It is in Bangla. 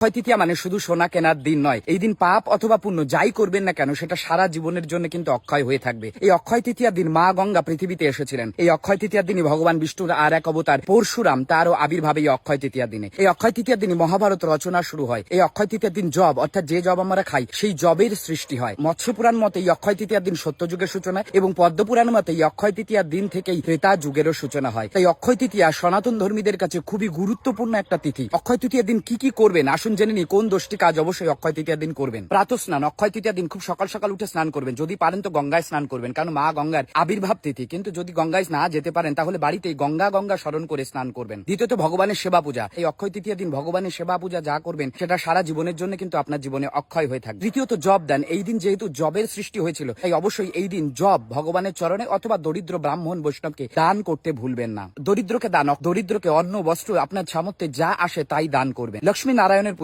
অক্ষয় মানে শুধু সোনা কেনার দিন নয়। এই দিন পাপ অথবা পুণ্য যাই করবেন না কেন, সেটা সারা জীবনের জন্য কিন্তু অক্ষয় হয়ে থাকবে। এই অক্ষয় তৃতীয়ার দিন মা গঙ্গা পৃথিবীতে এসেছিলেন। এই অক্ষয় তৃতীয়ার দিনই ভগবান বিষ্ণুর আর এক অবতার পরশুরাম তারও আবির্ভাব এই অক্ষয় তৃতীয়ার দিনে। এই অক্ষয় তৃতীয়ার দিনে মহাভারত রচনা শুরু হয়। এই অক্ষয় তৃতীয়ার দিন জব, অর্থাৎ যে জব আমরা খাই, সেই জবের সৃষ্টি হয়। মৎস্য পুরাণ মতে এই অক্ষয় তৃতীয়ার দিন সত্য যুগের সূচনা এবং পদ্ম পুরাণ মতে এই অক্ষয় তৃতীয়ার দিন থেকেই ত্রেতা যুগেরও সূচনা হয়। তাই অক্ষয় তৃতীয়া সনাতন ধর্মীদের কাছে খুবই গুরুত্বপূর্ণ একটা তিথি। অক্ষয় তৃতীয়ার দিন কি কি করবেন আসুন জেনে নিই কোন দোষটি কাজ অবশ্যই অক্ষয় তৃতীয়ার দিন করবেন। প্রাত স্নান অক্ষয় তৃতীয়ার দিন খুব সকাল সকাল উঠে স্নান করবেন। যদি পারেন তো গঙ্গায় স্নান করবেন, কারণ মা গঙ্গার আবির্ভাব তিথি। কিন্তু যদি গঙ্গায় না যেতে পারেন, তাহলে বাড়িতেই গঙ্গা গঙ্গা স্মরণ করে স্নান করবেন। দ্বিতীয়ত ভগবানের সেবা পূজা। এই অক্ষয় তৃতীয় দিন ভগবানের সেবা পূজা যা করবেন, সেটা সারা জীবনের জন্য কিন্তু আপনার জীবনে অক্ষয় হয়ে থাকবে। তৃতীয়ত জব দেন। এই দিন যেহেতু জবের সৃষ্টি হয়েছিল, তাই অবশ্যই এই দিন জব ভগবানের চরণে অথবা দরিদ্র ব্রাহ্মণ বৈষ্ণবকে দান করতে ভুলবেন না। দরিদ্রকে দান, দরিদ্রকে অন্ন, বস্ত্র, আপনার সামর্থ্যে যা আসে তাই দান করবেন। লক্ষ্মী নারায়ণের